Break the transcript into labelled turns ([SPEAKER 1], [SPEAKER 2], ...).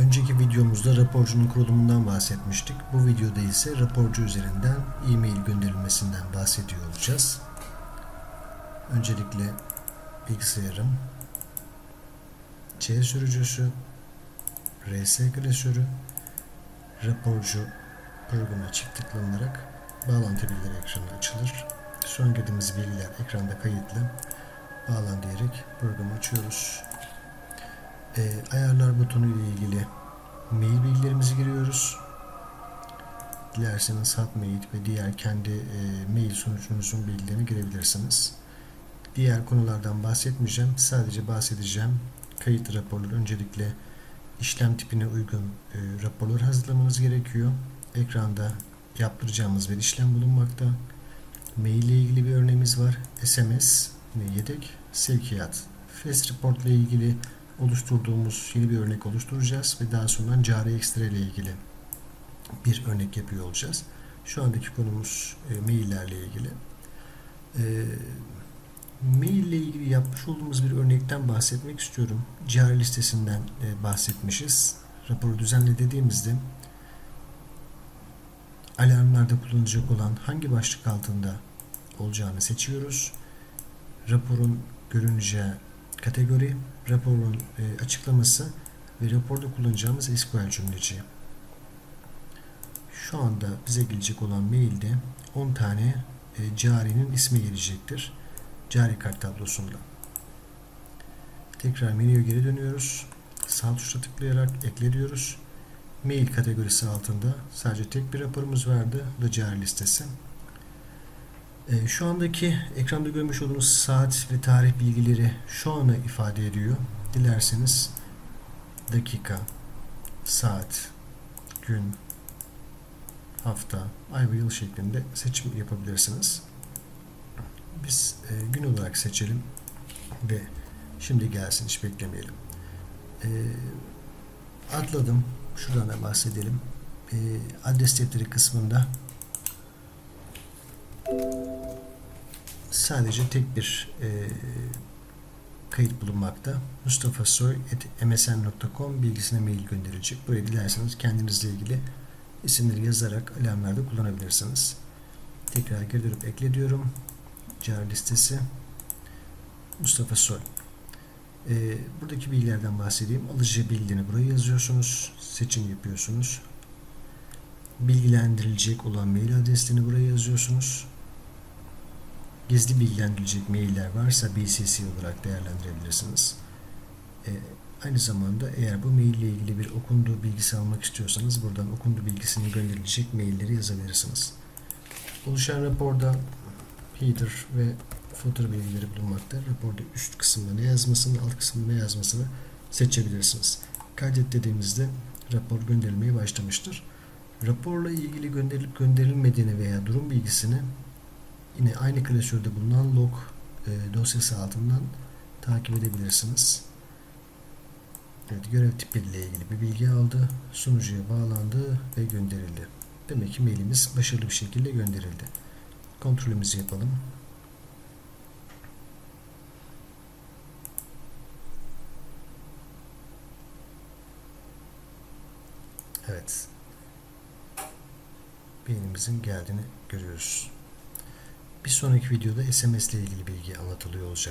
[SPEAKER 1] Önceki videomuzda raporcunun kurulumundan bahsetmiştik. Bu videoda ise raporcu üzerinden e-mail gönderilmesinden bahsediyor olacağız. Öncelikle bilgisayarım, C sürücüsü, RS klasörü, raporcu programına çift tıklanarak bağlantı bilgileri ekranı açılır. Son girdiğimiz bilgiler ekranda kayıtlı. Bağlan diyerek programı açıyoruz. E, ayarlar butonu ile ilgili mail bilgilerimizi giriyoruz. Dilerseniz Hotmail ve diğer kendi e, mail sunucunuzun bilgilerini girebilirsiniz. Diğer konulardan bahsetmeyeceğim. Sadece bahsedeceğim. Kayıt raporları öncelikle işlem tipine uygun e, raporlar hazırlamanız gerekiyor. Ekranda yaptıracağımız bir işlem bulunmakta. Mail ile ilgili bir örneğimiz var. SMS yedek sevkiyat. Fast Report ile ilgili oluşturduğumuz yeni bir örnek oluşturacağız ve daha sonra cari ekstra ile ilgili bir örnek yapıyor olacağız. Şu andaki konumuz e, maillerle ilgili. E, mail ile ilgili yapmış olduğumuz bir örnekten bahsetmek istiyorum. Cari listesinden e, bahsetmişiz. Raporu düzenle dediğimizde alarmlarda kullanılacak olan hangi başlık altında olacağını seçiyoruz. Raporun görüneceği kategori, raporun e, açıklaması ve raporda kullanacağımız SQL cümleci. Şu anda bize gelecek olan mailde 10 tane e, carinin ismi gelecektir. Cari kart tablosunda. Tekrar menüye geri dönüyoruz. Sağ tuşla tıklayarak ekle diyoruz. Mail kategorisi altında sadece tek bir raporumuz vardı. Da cari listesi. E, şu andaki ekranda görmüş olduğunuz saat ve tarih bilgileri şu anı ifade ediyor. Dilerseniz dakika, saat, gün, hafta, ay ve yıl şeklinde seçim yapabilirsiniz. Biz e, gün olarak seçelim ve şimdi gelsin hiç beklemeyelim. E, atladım. Şuradan da bahsedelim. E, adres defteri kısmında sadece tek bir e, kayıt bulunmakta. mustafasoy.msn.com bilgisine mail gönderilecek. Buraya dilerseniz kendinizle ilgili isimleri yazarak alarmlarda kullanabilirsiniz. Tekrar geri dönüp ekle diyorum. Car listesi Mustafa Soy. Ee, buradaki bilgilerden bahsedeyim. Alıcı bilgilerini buraya yazıyorsunuz. Seçim yapıyorsunuz. Bilgilendirilecek olan mail adresini buraya yazıyorsunuz gizli bilgilendirilecek mailler varsa BCC olarak değerlendirebilirsiniz. E, aynı zamanda eğer bu mail ile ilgili bir okunduğu bilgisi almak istiyorsanız buradan okundu bilgisini gönderilecek mailleri yazabilirsiniz. Oluşan raporda header ve footer bilgileri bulunmakta. Raporda üst kısımda ne yazmasını, alt kısımda ne yazmasını seçebilirsiniz. Kaydet dediğimizde rapor gönderilmeye başlamıştır. Raporla ilgili gönderilip gönderilmediğini veya durum bilgisini yine aynı klasörde bulunan log e, dosyası altından takip edebilirsiniz. Evet, görev tipi ile ilgili bir bilgi aldı. Sunucuya bağlandı ve gönderildi. Demek ki mailimiz başarılı bir şekilde gönderildi. Kontrolümüzü yapalım. Evet. Mailimizin geldiğini görüyoruz. Bir sonraki videoda SMS ile ilgili bilgi anlatılıyor olacak.